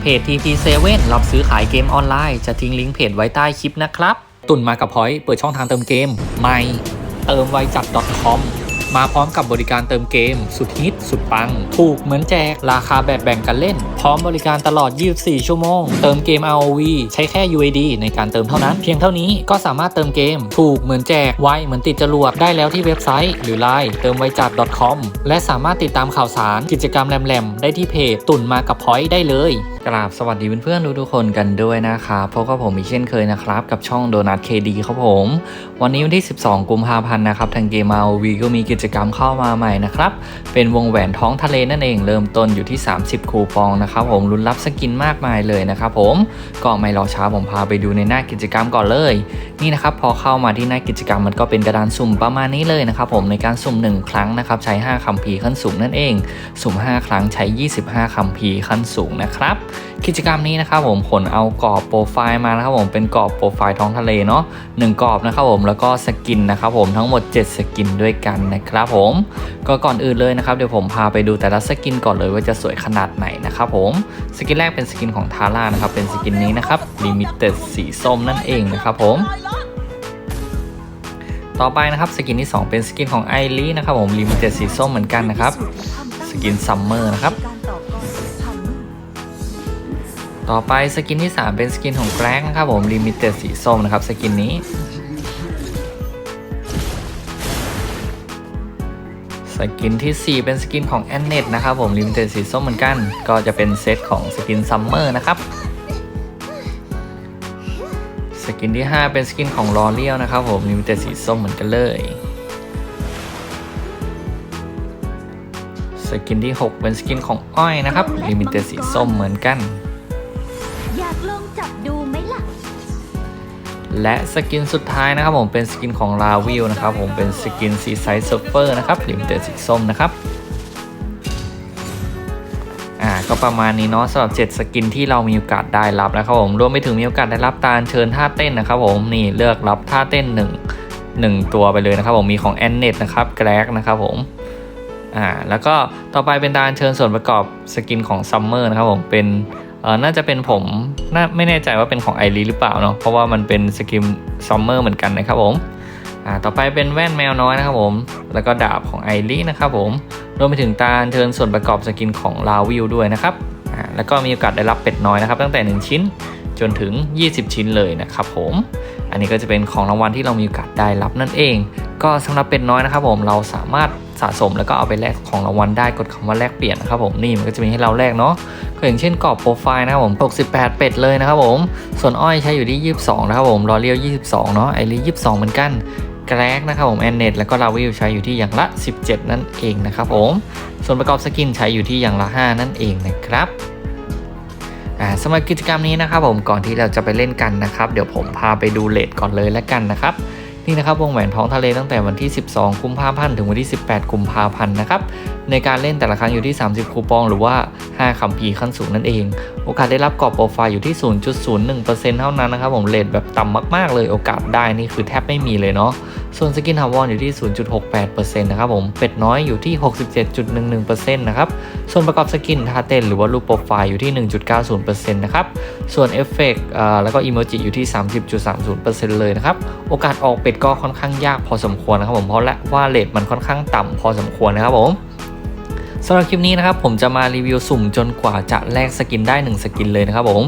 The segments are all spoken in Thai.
เพจ TP7 รับซื้อขายเกมออนไลน์ จะทิ้งลิงก์เพจไว้ใต้คลิปนะครับ ตุนมากับพอยต์เปิดช่องทางเติมเกมใหม่เติมไวจัด .com มาพร้อมกับบริการเติมเกม สุดฮิต สุดปัง ถูกเหมือนแจก ราคาแบบแบ่งกันเล่น พร้อมบริการตลอด 24 ชั่วโมง เติมเกม ROV ใช้แค่ UAD ในการเติมเท่านั้น เพียงเท่านี้ก็สามารถเติมเกม ถูกเหมือนแจก ไวเหมือนติดจรวดได้แล้วที่เว็บไซต์ หรือ Line เติมไวจัด .com และสามารถติดตามข่าวสารกิจกรรมแหลมๆ ได้ที่เพจตุ่นมากับพอยต์ได้เลย กราบสวัสดีเพื่อนๆทุกๆคนกันด้วยนะครับพบกับผมอีกเช่นเคยนะครับ กับช่องโดนัทเคดีครับผม วันนี้วันที่ 12 กุมภาพันธ์นะครับ ทางเกม ROV ก็มีกิจกรรมเข้ามาใหม่นะครับ เป็นวงแหวนท้องทะเลนั่นเองเริ่มต้นอยู่ที่ 30 คูปองนะครับผมลุ้นรับสกินมากมายเลยนะครับผมก็ไม่รอช้าผมพาไปดูในหน้ากิจกรรมก่อนเลย นี่นะครับพอเข้ามาที่หน้ากิจกรรมมันก็เป็นกระดานสุ่มประมาณนี้เลยนะครับผมในการสุ่ม 1 ครั้งนะครับใช้ 5คำพีร์ขั้นสูงนั่นเอง สุ่ม 5 ครั้งใช้ 25คำพีร์ขั้นสูงนะครับกิจกรรมนี้นะครับผมผลเอากรอบโปรไฟล์มานะครับผมเป็นกรอบโปรไฟล์ท้องทะเลเนาะหนึ่งกรอบนะครับผมแล้วก็สกินนะครับผมทั้งหมด 7 สกินด้วยกันนะครับผมก็ก่อนอื่นเลยนะครับเดี๋ยวผมพาไปดูแต่ละสกินก่อนเลยว่าจะสวยขนาดไหนนะครับผมสกินแรกเป็นสกินของทาร่านะครับเป็นสกินนี้นะครับลิมิเต็ดสีส้มนั่นเองนะครับผมต่อไปนะครับสกินที่ 2 เป็นสกินของไอรีนะครับผมลิมิเต็ดสีส้มเหมือนกันนะครับสกินซัมเมอร์นะครับ ต่อไปสกินที่ 3 เป็นสกินของแกร็กนะครับผมลิมิเต็ดสีส้มนะครับสกินนี้ สกินที่ 4 เป็นสกินของแอนเนตนะครับผมลิมิเต็ดสีส้มเหมือนกัน ก็จะเป็นเซตของสกินซัมเมอร์นะครับสกินที่ 5 เป็นสกินของลอเรียลนะครับผมลิมิเต็ดสีส้มเหมือนกันเลยสกินที่ 6 เป็นสกินของอ้อยนะครับลิมิเต็ดสีส้มเหมือนกัน องจับดูไหมล่ะ และสกินสุดท้ายนะครับผมเป็นสกินของลาวิลนะครับผมเป็นสกินซีไซส์เซิร์ฟเฟอร์นะครับลิมเต็ดสีส้มนะครับอ่าก็ประมาณนี้เนาะสำหรับ 7 สกินที่เรามีโอกาสได้รับนะครับผมรวมไปถึงมีโอกาสได้รับตาลเชิญท่าเต้นนะครับผมนี่เลือกรับท่าเต้น 1 1 ตัวไปเลยนะครับผมมีของแอนเนตนะครับแกรกนะครับผมอ่าแล้วก็ต่อไปเป็นตาลเชิญส่วนประกอบสกินของซัมเมอร์นะครับผมเป็น น่าจะเป็นผมน่าไม่แน่ใจว่าเป็นของไอรีหรือเปล่าเนาะเพราะว่ามันเป็นสกินซัมเมอร์เหมือนกันนะครับผมอ่าต่อไปเป็นแว่นแมวน้อยนะครับผม แล้วก็ดาบของไอรีนะครับผม รวมไปถึงตาเชิญส่วนประกอบสกินของลาวิลด้วยนะครับอ่าแล้วก็มีโอกาสได้รับเป็ดน้อยนะครับ ตั้งแต่ 1 ชิ้นจนถึง 20 ชิ้นเลยนะครับผม อันนี้ก็จะเป็นของรางวัลที่เรามีโอกาสได้รับนั่นเอง ก็สำหรับเป็ดน้อยนะครับผมเราสามารถสะสมแล้วก็เอาไปแลกของรางวัลได้กดคำว่าแลกเปลี่ยนนะครับผมนี่มันก็จะมีให้เราแลกเนาะ ก็อย่างเช่นกรอบโปรไฟล์นะครับผม 68 เป็ดเลยนะครับผม ส่วนอ้อยใช้อยู่ที่ 22 นะครับผมรอเรียว22 เนาะไอรี22 เหมือนกันแกรกนะครับผมแอนเนตแล้วก็ลาวิลใช้อยู่ที่อย่างละ 17 นั่นเองนะครับผม ส่วนประกอบสกินใช้อยู่ที่อย่างละ 5 นั่นเองนะครับสำหรับกิจกรรมนี้นะครับผมก่อนที่เราจะไปเล่นกันนะครับ เดี๋ยวผมพาไปดูเลทก่อนเลยแล้วกันนะครับ นี่นะครับวงแหวนท้องทะเลตั้งแต่วันที่ 12 กุมภาพันธ์ถึงวันที่ 18 กุมภาพันธ์นะครับในการเล่นแต่ละครั้งอยู่ที่ 30 คูปอง หรือว่า 5คัมภีร์ขั้นสูงนั่นเอง โอกาสได้รับกรอบโปรไฟล์อยู่ที่ 0.01%เท่านั้นนะครับผมเลทแบบต่ำมากๆเลยโอกาสได้นี่คือแทบไม่มีเลยเนาะ ส่วนสกินถาวออยู่ที่ 0.68%นะครับผม เป็ดน้อยอยู่ที่ 67.11%นะครับ ส่วนประกอบสกินท่าเต้นหรือว่ารูปโปรไฟล์อยู่ที่ 1.90%นะครับ ส่วนเอฟเฟกต์แล้วก็อิโมจิอยู่ที่ 30.30%เลยนะครับ โอกาสออกเป็ดก็ค่อนข้างยากพอสมควรนะครับผม เพราะและว่าเลทมันค่อนข้างต่ำพอสมควรนะครับผม สำหรับคลิปนี้นะครับผมจะมารีวิวสุ่มจนกว่าจะแลกสกินได้ 1 สกินเลยนะครับผม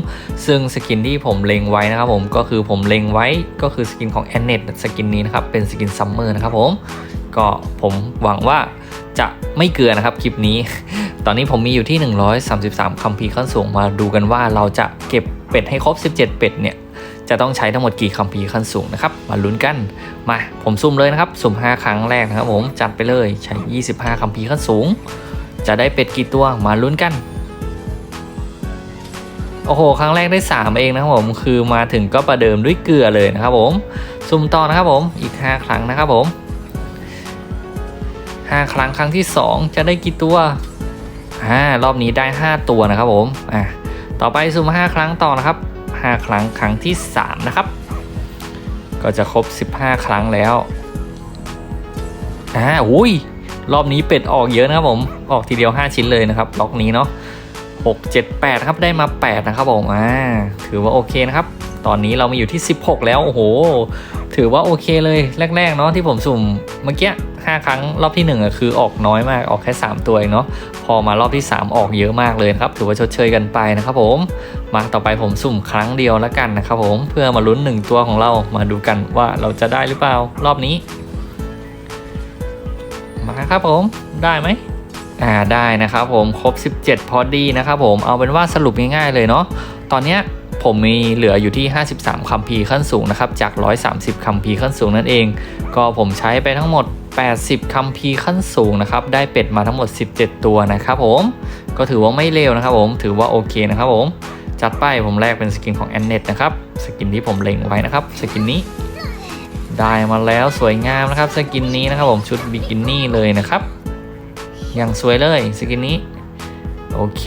ซึ่งสกินที่ผมเล็งไว้นะครับผมก็คือผมเล็งไว้ก็คือสกินของแอนเนตสกินนี้นะครับเป็นสกินซัมเมอร์นะครับผมก็ผมหวังว่าจะไม่เกลือนะครับคลิปนี้ ตอนนี้ผมมีอยู่ที่ 133คัมภีร์ขั้นสูงมาดูกันว่าเราจะเก็บเป็ดให้ครบ 17 เป็ดเนี่ยจะต้องใช้ทั้งหมดกี่คัมภีร์ขั้นสูงนะครับ มาลุ้นกัน มาผมสุ่มเลยนะครับ สุ่ม 5 ครั้งแรกนะครับผมจัดไปเลยใช้ 25คัมภีร์ขั้นสูง จะได้เป็ดกี่ตัวมาลุ้นกัน โอ้โห ครั้งแรกได้ 3 เองนะครับผม คือมาถึงก็ประเดิมด้วยเกลือเลยนะครับผม สุ่มต่อนะครับผม อีก 5 ครั้งนะครับผม 5 ครั้งครั้งที่ 2 จะได้กี่ตัวอ่ารอบนี้ได้ 5 ตัวนะครับผมอ่าต่อไปสุ่ม5 ครั้งต่อนะครับ 5 ครั้งครั้งที่ 3 นะครับ ก็จะครบ 15 ครั้งแล้วอ่าอุ้ย รอบนี้เป็ดออกเยอะนะครับผมออกทีเดียว 5 ชิ้นเลยนะครับล็อกนี้เนาะ6 7 8 ครับได้มา 8 นะครับผมอ่าถือว่าโอเคนะครับ ตอนนี้เรามาอยู่ที่ 16 แล้ว โอ้โห ถือว่าโอเคเลยแรก ๆ เนาะที่ผมสุ่มเมื่อกี้5ครั้งรอบที่1อะคือออกน้อยมากออกแค่ 3 ตัวเองเนาะพอมารอบที่ 3 ออกเยอะมากเลยครับ ถือว่าชดเชยกันไปนะครับผมมาต่อไปผมสุ่มครั้งเดียวแล้วกันนะครับผมเพื่อมาลุ้น 1 ตัวของเรามาดูกันว่าเราจะได้หรือเปล่ารอบนี้ มาครับผมได้ไหมอ่าได้นะครับผมครบ 17 พอดีนะครับผมเอาเป็นว่าสรุปง่ายๆเลยเนาะตอนเนี้ยผมมีเหลืออยู่ที่ 53 คัมภีร์ขั้นสูงนะครับจาก 130 คัมภีร์ขั้นสูงนั่นเอง ก็ผมใช้ไปทั้งหมด 80 คัมภีร์ขั้นสูงนะครับได้เป็ดมาทั้งหมด 17 ตัวนะครับผมก็ถือว่าไม่เลวนะครับผมถือว่าโอเคนะครับผมจัดไปผมแรกเป็นสกินของแอนเนตนะครับสกินที่ผมเล็งไว้นะครับสกินนี้ ได้มาแล้วสวยงามนะครับสกินนี้นะครับผมชุดบิกินี่เลยนะครับ อย่างสวยเลยสกินนี้ โอเค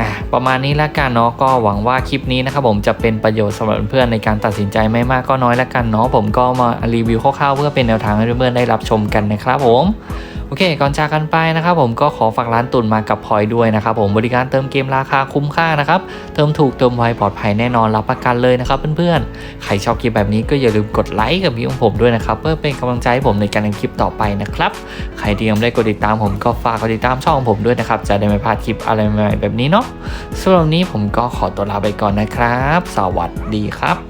อะประมาณนี้ละกันเนาะก็หวังว่าคลิปนี้นะครับผมจะเป็นประโยชน์สำหรับเพื่อนในการตัดสินใจไม่มากก็น้อยละกันเนาะผมก็มารีวิวคร่าวๆเพื่อเป็นแนวทางให้เพื่อนๆได้รับชมกันนะครับผม โอเค ก่อนจากกันไปนะครับผมก็ขอฝากร้านตุนมากับพลอยด้วยนะครับผมบริการเติมเกมราคาคุ้มค่านะครับเติมถูกเติมไวปลอดภัยแน่นอนรับประกันเลยนะครับเพื่อนๆใครชอบคลิปแบบนี้ก็อย่าลืมกดไลค์กับวิวของผมด้วยนะครับเพื่อเป็นกำลังใจให้ผมในการทำคลิปต่อไปนะครับใครที่ยังไม่ได้กดติดตามผมก็ฝากกดติดตามช่องของผมด้วยนะครับจะได้ไม่พลาดคลิปอะไรใหม่ๆแบบนี้เนาะสำหรับวันนี้ผมก็ขอตัวลาไปก่อนนะครับ สวัสดีครับ